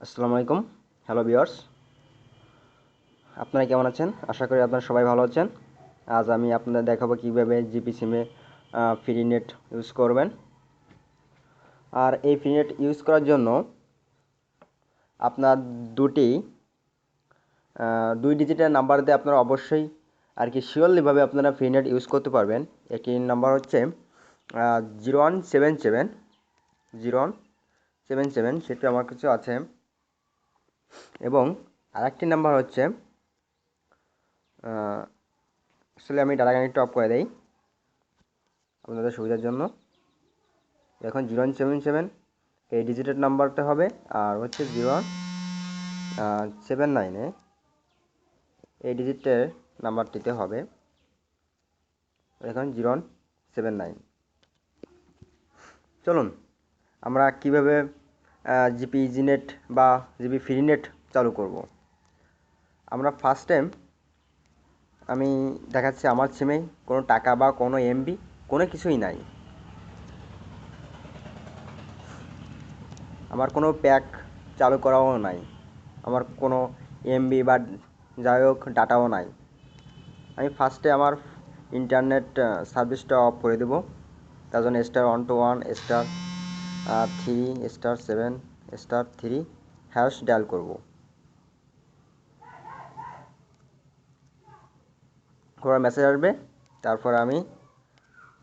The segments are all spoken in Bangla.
আসসালামু আলাইকুম। হ্যালো ভিউয়ার্স আপনারা কেমন আছেন? আশা করি আপনারা সবাই ভালো আছেন। আজ আমি আপনাদের দেখাবো কীভাবে জিপি সিমে ফ্রি নেট ইউজ করবেন। আর এই ফ্রি নেট ইউজ করার জন্য আপনার দুটি দুই ডিজিটের নাম্বার দিয়ে আপনারা অবশ্যই আর কি শিওরলিভাবে আপনারা ফ্রি নেট ইউজ করতে পারবেন। একটি নাম্বার হচ্ছে zero one seven seven zero one seven seven সেটা আমার কাছে আছে। এবং আরেকটি নাম্বার হচ্ছে আসলে আমি ডাটা কানেক্ট অফ করে দেই আপনাদের সুবিধার জন্য। এখন জিরো সেভেন সেভেন, এই ডিজিটের নাম্বারটা হবে, আর হচ্ছে জিরো সেভেন নাইনে এই ডিজিটের নাম্বারটিতে হবে। এখন জিরো সেভেন নাইন। চলুন, আমরা কীভাবে জিপি ইজি নেট বা জিপি ফ্রি নেট চালু করব। আমরা ফার্স্ট টাইম আমি দেখাচ্ছি আমার সিমে কোনো টাকা বা কোনো এমবি কোনো কিছুই নাই। আমার কোনো প্যাক চালু করাও নাই। আমার কোনো এমবি বা যাই হোক ডাটাও নাই। আমি ফার্স্টে আমার ইন্টারনেট সার্ভিসটা অফ করে দেবো। তার জন্য star one two one star three star seven star three hash dial করব। করার মেসেজ আসবে, তারপর আমি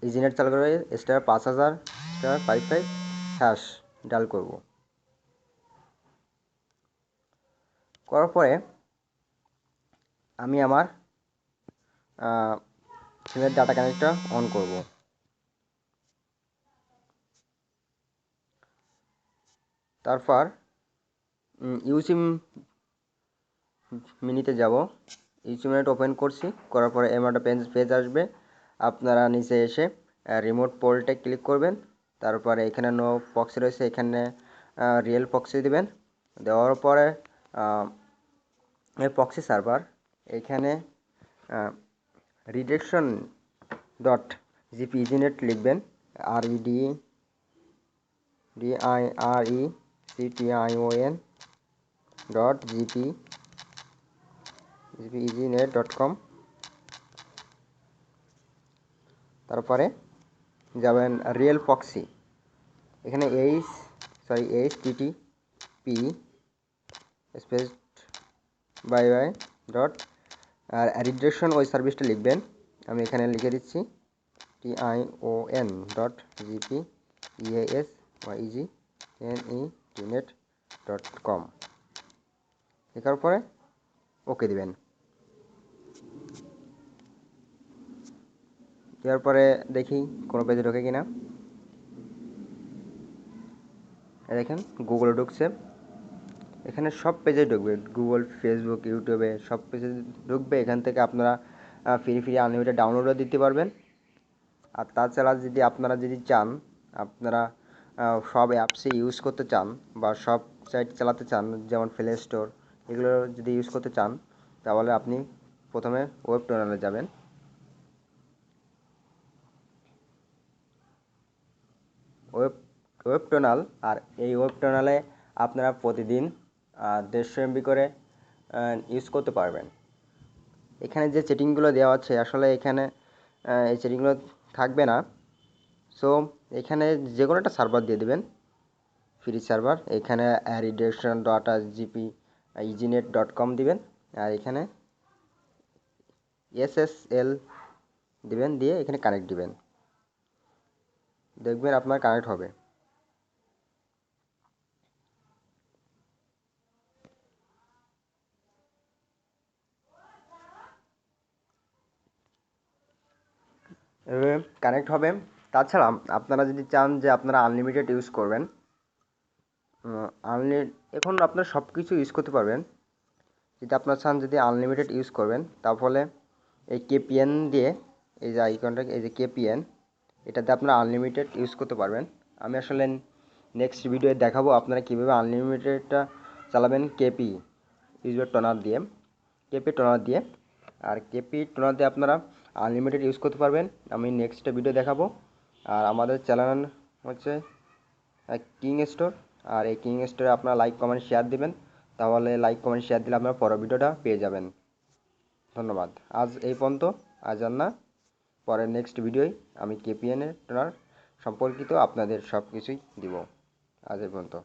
ইজিনেট চালু করে স্টার পাঁচ হাজার star five five hash dial করব। করার পরে আমি আমার সিমের ডাটা কানেক্টটা অন করব। তারপর ইউসিম মিনিতে যাব। ইউসিম মিনিট ওপেন করছি, করার পরে এমন একটা পেজ পেজ আসবে। আপনারা নিচে এসে রিমোট পোর্টে ক্লিক করবেন। তারপরে এখানে নো পক্সি রয়েছে, এখানে রিয়েল পক্সি দিবেন। দেওয়ার পরে পক্সি সার্ভার এখানে রিডেকশন ডট জিপি ইজিনেট লিখবেন। R E D D I R E C T I O N dot easy net dot com তারপরে যাবেন রিয়েল পক্সি এখানে H sorry H T T P space by by dot R redirection ওই সার্ভিসটা লিখবেন। আমি এখানে লিখে দিচ্ছি T I O N dot GP E A S বা easy N E T net dot com লেখার পরে ওকে দিবেন। দেওয়ার পরে দেখি কোনো পেজে ঢোকে কিনা। দেখেন গুগলে ঢুকছে। এখানে সব পেজে ঢুকবে। গুগল ফেসবুক ইউটিউবে সব পেজে ঢুকবে। এখান থেকে আপনারা ফ্রি ফ্রি আনলিমিটেড ডাউনলোডও দিতে পারবেন। আর তাছাড়া যদি আপনারা যদি চান, আপনারা সব অ্যাপসই ইউজ করতে চান বা সব সাইট চালাতে চান, যেমন প্লে স্টোর এগুলো যদি ইউজ করতে চান, তাহলে আপনি প্রথমে ওয়েব টার্মিনালে যাবেন। ওয়েব ওয়েব টার্মিনাল আর এই ওয়েব টার্মিনালে আপনারা প্রতিদিন দেড়শো এমবি করে ইউজ করতে পারবেন। এখানে যে সেটিংগুলো দেওয়া আছে, আসলে এখানে এই সেটিংগুলো থাকবে না। সো এখানে যে কোনো একটা সার্ভার দিয়ে দেবেন। ফ্রি সার্ভার এখানে redirection dot GP easy net dot com দিবেন, আর এখানে এসএসএল দিবেন, দিয়ে এখানে কানেক্ট দিবেন। দেখবেন আপনার কানেক্ট হবে। কানেক্ট হবে। তাছাড়া আপনারা যদি চান যে আপনারা আনলিমিটেড ইউজ করবেন আনলি এখন আপনারা সব কিছু ইউজ করতে পারবেন। যদি আপনারা চান যদি আনলিমিটেড ইউজ করবেন তাহলে এই কেপিএন দিয়ে, এই যে আইকনটা এই যে কেপিএন এটাতে আপনারা আনলিমিটেড ইউজ করতে পারবেন। আমি আসলে নেক্সট ভিডিওয়ে দেখাবো আপনারা কীভাবে আনলিমিটেডটা চালাবেন কেপি ইউজবের টোনার দিয়ে। কেপি টোনার দিয়ে। আর কেপি টোনার দিয়ে আপনারা আনলিমিটেড ইউজ করতে পারবেন। আমি নেক্সট ভিডিও দেখাবো। আর আমাদের চ্যানেল হচ্ছে কিং স্টোর আর এই কিং স্টোরে আপনারা লাইক কমেন্ট শেয়ার দিবেন। তাহলে লাইক কমেন্ট শেয়ার দিলে আপনারা পরের ভিডিওটা পেয়ে যাবেন। ধন্যবাদ। আজ এই পর্যন্ত। আজ আর না। পরের নেক্সট ভিডিওয় আমি কেপিএনের সম্পর্কিত আপনাদের সব কিছুই দিব। আজ এই পর্যন্ত।